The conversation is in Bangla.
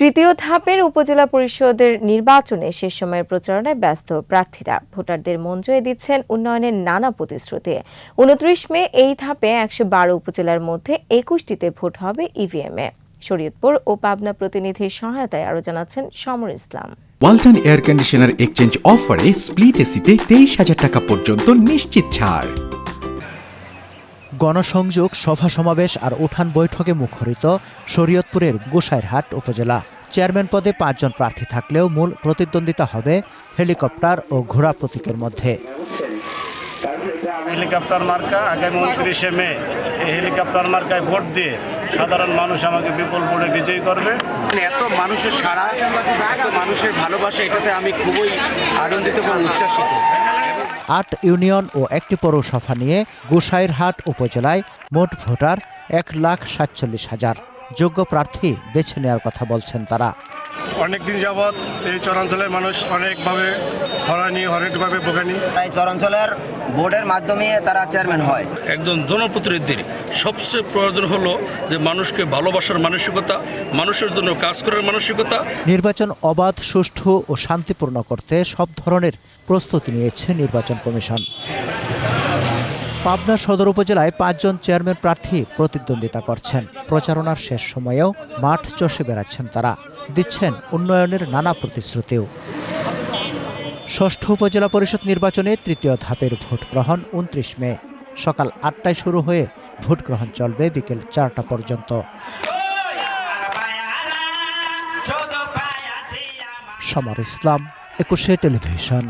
তৃতীয় ধাপের উপজেলা পরিষদের নির্বাচনে শেষ সময়ের প্রচারণায় ব্যস্ত প্রার্থীরা। ভোটারদের মন জয়ে দিচ্ছেন উন্নয়নের নানা প্রতিশ্রুতি। উনত্রিশ মে এই ধাপে একশো বারো উপজেলার মধ্যে একুশটিতে ভোট হবে ইভিএমে শরীয়তপুর ও পাবনা প্রতিনিধির সহায়তায় আরও জানাচ্ছেন Samar Islam. Walton air conditioner exchange অফারে স্প্লিট এসিতে তেইশ হাজার টাকা পর্যন্ত নিশ্চিত ছাড়। গণসংযোগ সভা সমাবেশ আর উঠান বৈঠকে মুখরিত শরীয়তপুরের গোসাইরহাট উপজেলা। চেয়ারম্যান পদে পাঁচজন প্রার্থী থাকলেও মূল প্রতিদ্বন্দ্বিতা হবে হেলিকপ্টার ও ঘোড়া প্রতীকের মধ্যে। হেলিকপ্টার মার্কা আগামী উনত্রিশে মে এই হেলিকপ্টার মার্কায় ভোট দিয়ে সাধারণ মানুষ আমাকে বিপুল ভোটে বিজয়ী করবে। মানে এত মানুষের সারা এত মানুষের ভালোবাসা এটাতে আমি খুবই আনন্দিত এবং উচ্ছ্বাসিত। আট ইউনিয়ন ও একটি পৌরসভা নিয়ে গোসাইরহাট উপজেলায় মোট ভোটার এক লাখ সাতচল্লিশ হাজার। যোগ্য প্রার্থী বেছে নেওয়ার কথা বলছেন তারা। অনেক দিন যাবৎ এই চরাঞ্চলের মানুষ অনেকভাবে হরানি অনেকভাবে ভোগানি। এই চরাঞ্চলের বোর্ডের মাধ্যমে তারা চেয়ারম্যান হয়। একজন জনপ্রতিনিধির সবচেয়ে প্রয়োজন হলো যে মানুষকে ভালোবাসার মানসিকতা মানুষের জন্য কাজ করার মানসিকতা। নির্বাচন অবাধ সুষ্ঠু ও শান্তিপূর্ণ করতে সব ধরনের প্রস্তুতি নিয়েছে নির্বাচন কমিশন। পাবনা সদর উপজেলায় পাঁচজন চেয়ারম্যান প্রার্থী প্রতিদ্বন্দ্বিতা করছেন। প্রচারণার শেষ সময়েও মাঠ চষে বেড়াচ্ছেন তারা। দিচ্ছেন উন্নয়নের নানা প্রতিশ্রুতিও। ষষ্ঠ উপজেলা পরিষদ নির্বাচনে তৃতীয় ধাপের ভোট গ্রহণ উনত্রিশ মে। সকাল আটটায় শুরু হয়ে ভোট গ্রহণ চলবে বিকেল চারটা পর্যন্ত। সমর ইসলাম, একুশে টেলিভিশন।